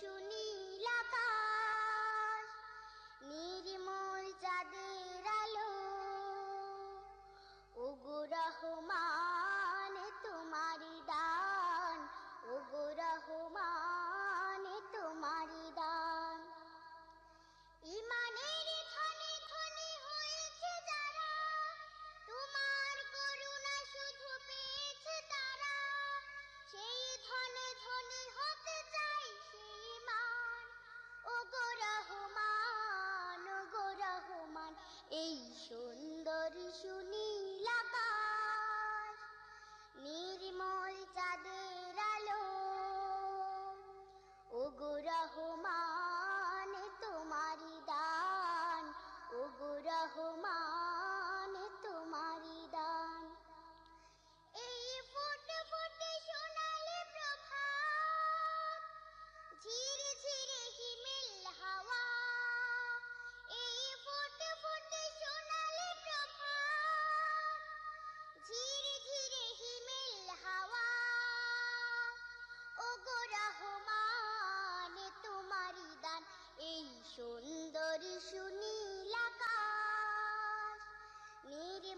শুন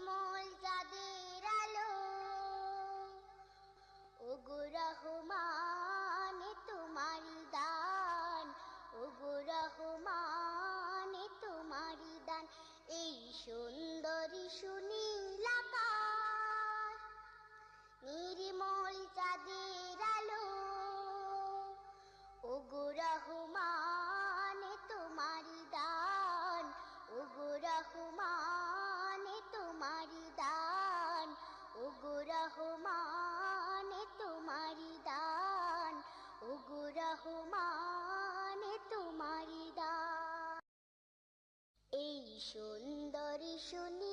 মল যাদের আলো। ওগো রহমান তোমারি দান। ওগো রহমান তোমারি দান। এই সুন্দরী শুনি সুন্দরী শুনি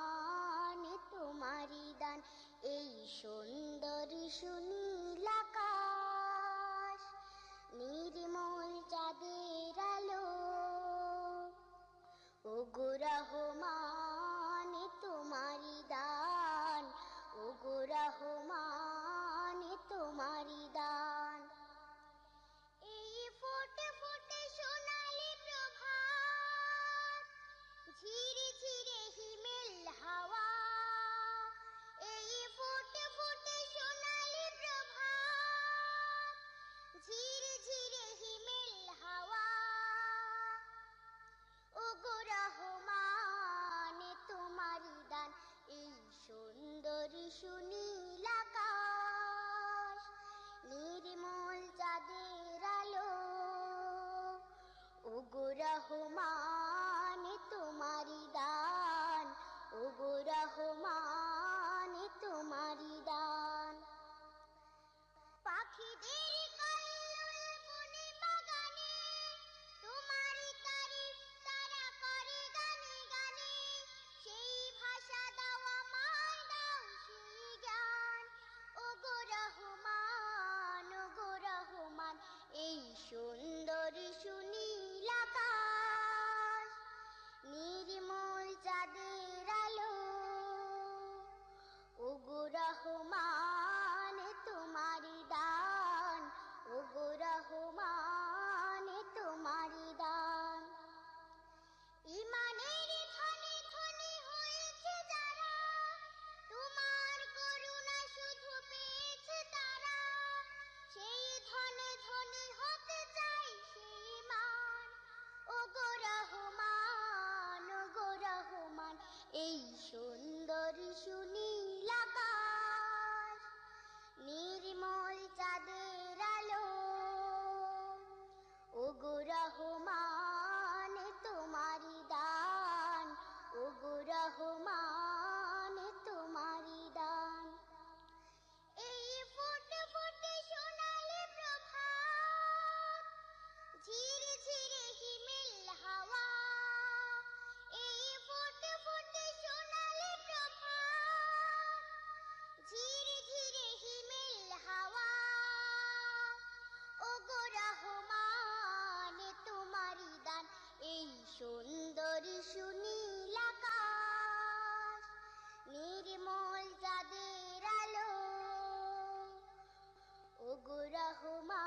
ಬಹುಮಾ